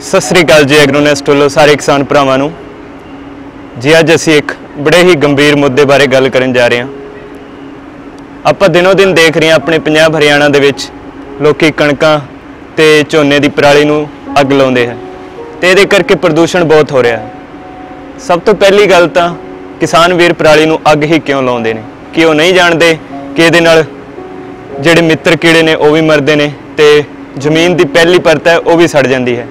ਸਤਿ ਸ੍ਰੀ ਅਕਾਲ ਜੀ ਐਗਰੋਨੈਸਟ ਵੱਲੋਂ ਸਾਰੇ ਕਿਸਾਨ ਭਰਾਵਾਂ ਨੂੰ। ਜੀ, ਅੱਜ ਅਸੀਂ ਇੱਕ ਬੜੇ ਹੀ ਗੰਭੀਰ ਮੁੱਦੇ ਬਾਰੇ ਗੱਲ ਕਰਨ ਜਾ ਰਹੇ ਹਾਂ। ਆਪਾਂ ਦਿਨੋ ਦਿਨ ਦੇਖ ਰਹੇ ਹਾਂ ਆਪਣੇ ਪੰਜਾਬ ਹਰਿਆਣਾ ਦੇ ਵਿੱਚ ਲੋਕੀ ਕਣਕਾਂ ਤੇ ਝੋਨੇ ਦੀ ਪਰਾਲੀ ਨੂੰ ਅੱਗ ਲਾਉਂਦੇ ਹੈ ਤੇ ਇਹਦੇ ਕਰਕੇ ਪ੍ਰਦੂਸ਼ਣ ਬਹੁਤ ਹੋ ਰਿਹਾ ਹੈ। ਸਭ ਤੋਂ ਪਹਿਲੀ ਗੱਲ ਤਾਂ ਕਿਸਾਨ ਵੀਰ ਪਰਾਲੀ ਨੂੰ ਅੱਗ ਹੀ ਕਿਉਂ ਲਾਉਂਦੇ ਨੇ? ਕਿ ਉਹ ਨਹੀਂ ਜਾਣਦੇ ਕਿ ਇਹਦੇ ਨਾਲ ਜਿਹੜੇ ਮਿੱਤਰ ਕੀੜੇ ਨੇ ਉਹ ਵੀ ਮਰਦੇ ਨੇ ਤੇ ਜ਼ਮੀਨ ਦੀ ਪਹਿਲੀ ਪਰਤ ਹੈ, ਉਹ ਵੀ ਸੜ ਜਾਂਦੀ ਹੈ।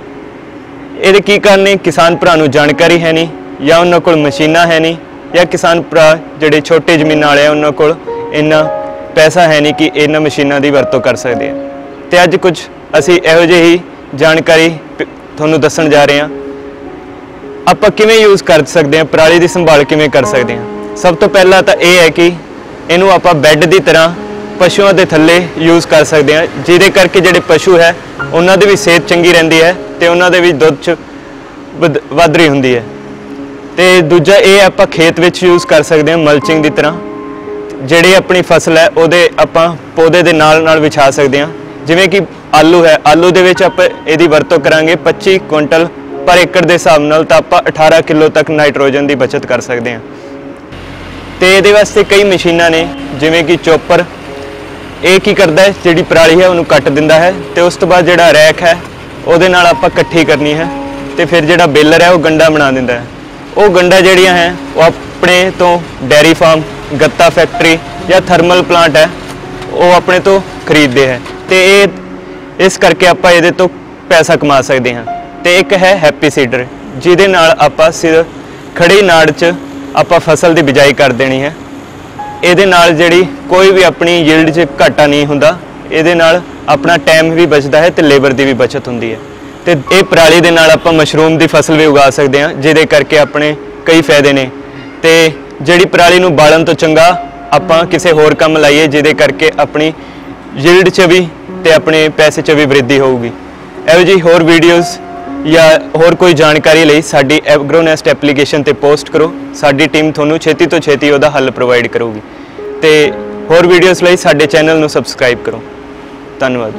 ਇਹਦੇ ਕੀ ਕਾਰਨ ਕਿਸਾਨ ਭਰਾ ਨੂੰ ਜਾਣਕਾਰੀ ਹੈ ਨਹੀਂ ਜਾਂ ਉਹਨਾਂ ਕੋਲ ਮਸ਼ੀਨਾਂ ਹੈ ਨਹੀਂ ਜਾਂ ਕਿਸਾਨ ਭਰਾ ਜਿਹੜੇ ਛੋਟੇ ਜ਼ਮੀਨਾਂ ਵਾਲੇ ਆ ਉਹਨਾਂ ਕੋਲ ਇੰਨਾ ਪੈਸਾ ਹੈ ਨਹੀਂ ਕਿ ਇਹਨਾਂ ਮਸ਼ੀਨਾਂ ਦੀ ਵਰਤੋਂ ਕਰ ਸਕਦੇ ਆ। ਤੇ ਅੱਜ ਕੁਝ ਅਸੀਂ ਇਹੋ ਜਿਹੀ ਹੀ ਜਾਣਕਾਰੀ ਪ- ਤੁਹਾਨੂੰ ਦੱਸਣ ਜਾ ਰਹੇ ਹਾਂ। ਆਪਾਂ ਕਿਵੇਂ ਯੂਜ਼ ਕਰ ਸਕਦੇ ਹਾਂ? ਪਰਾਲੀ ਦੀ ਸੰਭਾਲ ਕਿਵੇਂ ਕਰ ਸਕਦੇ ਹਾਂ? ਸਭ ਤੋਂ ਪਹਿਲਾਂ ਤਾਂ ਇਹ ਹੈ ਕਿ ਇਹਨੂੰ ਆਪਾਂ ਬੈੱਡ ਦੀ ਤਰ੍ਹਾਂ ਪਸ਼ੂਆਂ ਦੇ ਥੱਲੇ ਯੂਜ਼ ਕਰ ਸਕਦੇ ਹਾਂ, ਜਿਹਦੇ ਕਰਕੇ ਜਿਹੜੇ ਪਸ਼ੂ ਹੈ, ਉਹਨਾਂ ਦੀ ਵੀ ਸਿਹਤ ਚੰਗੀ ਰਹਿੰਦੀ ਹੈ ਤੇ ਉਹਨਾਂ ਦੇ ਵੀ ਦੁੱਧ ਚ ਵਧ- ਵੱਧ ਰਹੀ ਹੁੰਦੀ ਹੈ। ਤੇ ਦੂਜਾ ਇਹ ਆਪਾਂ ਖੇਤ ਵਿੱਚ ਯੂਜ਼ ਕਰ ਸਕਦੇ ਹਾਂ ਮਲਚਿੰਗ ਦੀ ਤਰ੍ਹਾਂ। ਜਿਹੜੀ ਆਪਣੀ ਫਸਲ ਹੈ, ਉਹਦੇ ਆਪਾਂ ਪੌਦੇ ਦੇ ਨਾਲ ਨਾਲ ਵਿਛਾ ਸਕਦੇ ਹਾਂ। ਜਿਵੇਂ ਕਿ ਆਲੂ ਹੈ, ਆਲੂ ਦੇ ਵਿੱਚ ਆਪਾਂ ਇਹਦੀ ਵਰਤੋਂ ਕਰਾਂਗੇ 25 ਕੁਇੰਟਲ ਪਰ ਏਕੜ ਦੇ ਹਿਸਾਬ ਨਾਲ ਤਾਂ ਆਪਾਂ 18 ਕਿਲੋ ਤੱਕ ਨਾਈਟ੍ਰੋਜਨ ਦੀ ਬਚਤ ਕਰ ਸਕਦੇ ਹਾਂ। ਤੇ ਇਹਦੇ ਵਾਸਤੇ ਕਈ ਮਸ਼ੀਨਾਂ ਨੇ, ਜਿਵੇਂ ਕਿ ਚੋਪਰ। ਇਹ ਕੀ ਕਰਦਾ ਹੈ, ਜਿਹੜੀ ਪਰਾਲੀ ਹੈ, ਉਹਨੂੰ ਕੱਟ ਦਿੰਦਾ ਹੈ ਤੇ ਉਸ ਤੋਂ ਬਾਅਦ ਜਿਹੜਾ ਰੈਕ ਹੈ ਉਹਦੇ ਨਾਲ ਆਪਾਂ ਇਕੱਠੀ ਕਰਨੀ ਹੈ ਤੇ ਫਿਰ ਜਿਹੜਾ ਬੇਲਰ ਹੈ ਉਹ ਗੰਡਾ ਬਣਾ ਦਿੰਦਾ ਹੈ। ਉਹ ਗੰਡਾ ਜਿਹੜੀਆਂ ਹੈ, ਉਹ ਆਪਣੇ ਤੋਂ ਡੈਰੀ ਫਾਰਮ ਗੱਤਾ ਫੈਕਟਰੀ ਜਾਂ ਥਰਮਲ ਪਲਾਂਟ ਹੈ, ਉਹ ਆਪਣੇ ਤੋਂ ਖਰੀਦਦੇ ਹੈ ਤੇ ਇਹ ਇਸ ਕਰਕੇ ਆਪਾਂ ਇਹਦੇ ਤੋਂ ਪੈਸਾ ਕਮਾ ਸਕਦੇ ਹਾਂ। ਤੇ ਇੱਕ ਹੈ ਹੈਪੀ ਸੀਡਰ ਜਿਹਦੇ ਨਾਲ ਆਪਾਂ ਸਿਰ ਖੜੀ ਨਾੜ 'ਚ ਆਪਾਂ ਫਸਲ ਦੀ ਬਿਜਾਈ ਕਰ ਦੇਣੀ ਹੈ। ਇਹਦੇ ਨਾਲ ਜਿਹੜੀ ਕੋਈ ਵੀ ਆਪਣੀ ਯੀਲਡ 'ਚ ਘਾਟਾ ਨਹੀਂ ਹੁੰਦਾ, ਇਹਦੇ ਨਾਲ ਆਪਣਾ ਟਾਈਮ ਵੀ ਬਚਦਾ ਹੈ ਤੇ ਲੇਬਰ ਦੀ ਵੀ ਬਚਤ ਹੁੰਦੀ ਹੈ। ਤੇ ਇਹ ਪਰਾਲੀ ਦੇ ਨਾਲ ਆਪਾਂ ਮਸ਼ਰੂਮ ਦੀ ਫਸਲ ਵੀ ਉਗਾ ਸਕਦੇ ਹਾਂ, ਜਿਹਦੇ ਕਰਕੇ ਆਪਣੇ ਕਈ ਫਾਇਦੇ ਨੇ। ਤੇ ਜਿਹੜੀ ਪਰਾਲੀ ਨੂੰ ਬਾਲਣ ਤੋਂ ਚੰਗਾ ਆਪਾਂ ਕਿਸੇ ਹੋਰ ਕੰਮ ਲਾਈਏ, ਜਿਹਦੇ ਕਰਕੇ ਆਪਣੀ ਯੀਲਡ 'ਚ ਵੀ ਤੇ ਆਪਣੇ ਪੈਸੇ 'ਚ ਵੀ ਵ੍ਰਿੱਧੀ ਹੋਊਗੀ। ਇਹੋ ਜਿਹੀ ਹੋਰ ਵੀਡੀਓਜ਼ ਜਾਂ ਹੋਰ ਕੋਈ ਜਾਣਕਾਰੀ ਲਈ ਸਾਡੀ ਐਗਰੋਨੈਸਟ ਐਪਲੀਕੇਸ਼ਨ ਤੇ ਪੋਸਟ ਕਰੋ। ਸਾਡੀ ਟੀਮ ਤੁਹਾਨੂੰ ਛੇਤੀ ਤੋਂ ਛੇਤੀ ਉਹਦਾ ਹੱਲ ਪ੍ਰੋਵਾਈਡ ਕਰੂਗੀ। ਤੇ ਹੋਰ ਵੀਡੀਓਜ਼ ਲਈ ਸਾਡੇ ਚੈਨਲ ਨੂੰ ਸਬਸਕ੍ਰਾਈਬ ਕਰੋ। ਧੰਨਵਾਦ।